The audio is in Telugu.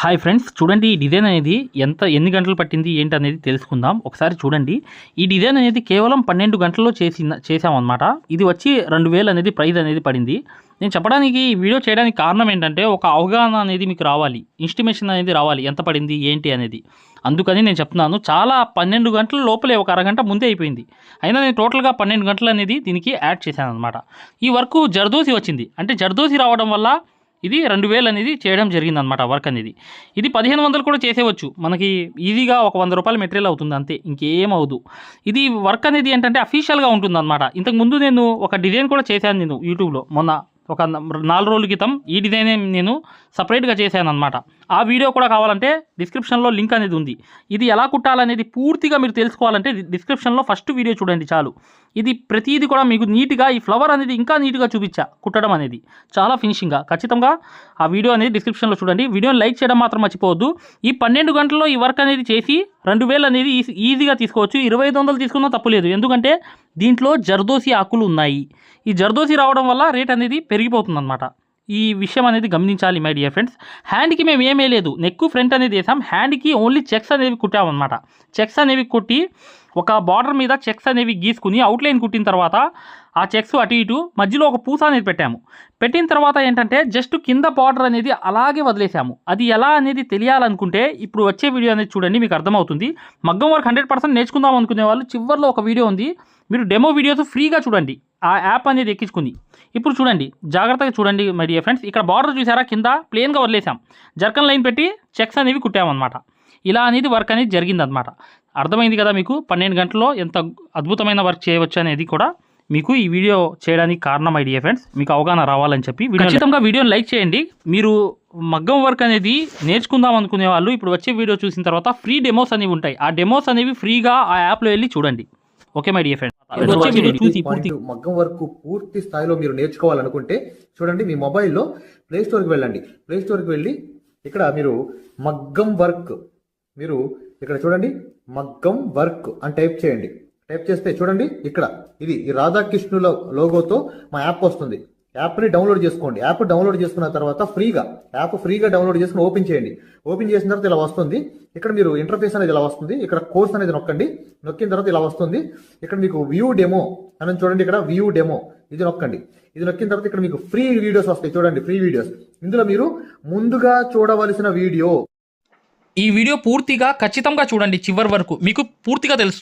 హాయ్ ఫ్రెండ్స్ చూడండి ఈ డిజైన్ అనేది ఎంత ఎన్ని గంటలు పట్టింది ఏంటి అనేది తెలుసుకుందాం. ఒకసారి చూడండి. ఈ డిజైన్ అనేది కేవలం పన్నెండు గంటల్లో చేసిన చేసామన్నమాట ఇది వచ్చి రెండు వేలు అనేది ప్రైజ్ అనేది పడింది. నేను చెప్పడానికి ఈ వీడియో చేయడానికి కారణం ఏంటంటే ఒక అవగాహన అనేది మీకు రావాలి. ఇన్స్టిమేషన్ అనేది రావాలి. ఎంత పడింది ఏంటి అనేది. అందుకని నేను చెప్తున్నాను చాలా పన్నెండు గంటల లోపలే ఒక అరగంట ముందే అయిపోయింది. అయినా నేను టోటల్గా పన్నెండు గంటలు అనేది దీనికి యాడ్ చేశాను అనమాట ఈ వర్క్ జర్దోసి వచ్చింది. అంటే జర్దోసి రావడం వల్ల ఇది రెండు వేలు అనేది చేయడం జరిగింది అనమాట వర్క్ అనేది. ఇది పదిహేను వందలు కూడా చేసేవచ్చు. మనకి ఈజీగా ఒక వంద రూపాయల మెటీరియల్ అవుతుంది అంతే ఇంకేం ఇది వర్క్ అనేది ఏంటంటే అఫీషియల్గా ఉంటుంది అనమాట ఇంతకుముందు నేను ఒక డిజైన్ కూడా చేశాను నేను యూట్యూబ్లో మొన్న ఒక నాలుగు రోజుల క్రితం ఈ డిజైన్ నేను సపరేట్గా చేశాను అనమాట ఆ వీడియో కూడా కావాలంటే డిస్క్రిప్షన్లో లింక్ అనేది ఉంది. ఇది ఎలా కుట్టాలనేది పూర్తిగా మీరు తెలుసుకోవాలంటే డిస్క్రిప్షన్లో ఫస్ట్ వీడియో చూడండి చాలు. ఇది ప్రతిదీ కూడా మీకు నీట్గా ఈ ఫ్లవర్ అనేది ఇంకా నీట్గా చూపించా కుట్టడం అనేది. చాలా ఫినిషింగ్గా ఖచ్చితంగా ఆ వీడియో అనేది డిస్క్రిప్షన్లో చూడండి. వీడియోని లైక్ చేయడం మాత్రం మర్చిపోవద్దు. ఈ పన్నెండు గంటల్లో ఈ వర్క్ అనేది చేసి రెండు వేలు అనేది ఈజీ- ఈజీగా తీసుకోవచ్చు. ఇరవై ఐదు వందలు తీసుకున్నా తప్పులేదు ఎందుకంటే దీంట్లో జర్దోసి ఆకులు ఉన్నాయి. ఈ జర్దోసి రావడం వల్ల రేట్ అనేది పెరిగిపోతుంది అనమాట ఈ విషయం అనేది గమనించాలి మై డియర్ ఫ్రెండ్స్ హ్యాండ్కి మేము ఏమీ లేదు. నెక్ ఫ్రంట్ అనేది వేసాం. హ్యాండ్కి ఓన్లీ చెక్స్ అనేవి కుట్టామన్నమాట. చెక్స్ అనేవి కుట్టి ఒక బార్డర్ మీద చెక్స్ అనేవి గీసుకుని అవుట్లైన్ కుట్టిన తర్వాత ఆ చెక్స్ అటు ఇటు మధ్యలో ఒక పూస అనేది పెట్టాము. పెట్టిన తర్వాత ఏంటంటే జస్ట్ కింద బార్డర్ అనేది అలాగే వదిలేసాము. అది ఎలా అనేది తెలియాలనుకుంటే ఇప్పుడు వచ్చే వీడియో అనేది చూడండి మీకు అర్థమవుతుంది. మగ్గం వర్క్ హండ్రెడ్ పర్సెంట్ నేర్చుకుందాం అనుకునే వాళ్ళు చివరిలో ఒక వీడియో ఉంది. మీరు డెమో వీడియోస్ ఫ్రీగా చూడండి. ఆ యాప్ అనేది ఎక్కించుకుంది. ఇప్పుడు చూడండి జాగ్రత్తగా చూడండి మై డియర్ ఫ్రెండ్స్ ఇక్కడ బార్డర్ చూసారా? కింద ప్లేన్గా వదిలేసాం జర్కన్ లైన్ పెట్టి చెక్స్ అనేవి కుట్టామన్నమాట. ఇలా అనేది వర్క్ అనేది జరిగిందనమాట అర్థమైంది కదా మీకు? పన్నెండు గంటల్లో ఎంత అద్భుతమైన వర్క్ చేయవచ్చు అనేది కూడా మీకు ఈ వీడియో చేయడానికి కారణం ఐడియా ఫ్రెండ్స్ మీకు అవగాహన రావాలని చెప్పి వీడియో- ఖచ్చితంగా వీడియోని లైక్ చేయండి. మీరు మగ్గం వర్క్ అనేది నేర్చుకుందాం అనుకునే వాళ్ళు ఇప్పుడు వచ్చే వీడియో చూసిన తర్వాత ఫ్రీ డెమోస్ అనేవి ఉంటాయి. ఆ డెమోస్ అనేవి ఫ్రీగా ఆ యాప్లో వెళ్ళి చూడండి. ఓకే మై డియర్ ఫ్రెండ్స్ వచ్చే వీడియో చూసి పూర్తి మగ్గం వరకు పూర్తి స్థాయిలో మీరు నేర్చుకోవాలనుకుంటే చూడండి మీ మొబైల్లో ప్లే స్టోర్కి వెళ్ళండి. ప్లే స్టోర్కి వెళ్ళి ఇక్కడ మీరు మగ్గం వర్క్ మీరు ఇక్కడ చూడండి మగ్గం వర్క్ అని టైప్ చేయండి. టైప్ చేస్తే చూడండి ఇక్కడ ఇది ఈ రాధాకృష్ణుల లోగోతో మా యాప్ వస్తుంది. యాప్ని డౌన్లోడ్ చేసుకోండి. యాప్ డౌన్లోడ్ చేసుకున్న తర్వాత ఫ్రీగా యాప్ ఫ్రీగా డౌన్లోడ్ చేసుకుని ఓపెన్ చేయండి. ఓపెన్ చేసిన తర్వాత ఇలా వస్తుంది. ఇక్కడ మీరు ఇంటర్ఫేస్ అనేది ఇలా వస్తుంది. ఇక్కడ కోర్స్ అనేది నొక్కండి. నొక్కిన తర్వాత ఇలా వస్తుంది. ఇక్కడ మీకు వ్యూ డెమో అని చూడండి. ఇక్కడ వ్యూ డెమో ఇది నొక్కండి. ఇది నొక్కిన తర్వాత ఇక్కడ మీకు ఫ్రీ వీడియోస్ వస్తాయి. చూడండి ఫ్రీ వీడియోస్. ఇందులో మీరు ముందుగా చూడవలసిన వీడియో. ఈ వీడియో పూర్తిగా ఖచ్చితంగా చూడండి చివరి వరకు. మీకు పూర్తిగా తెలుసు.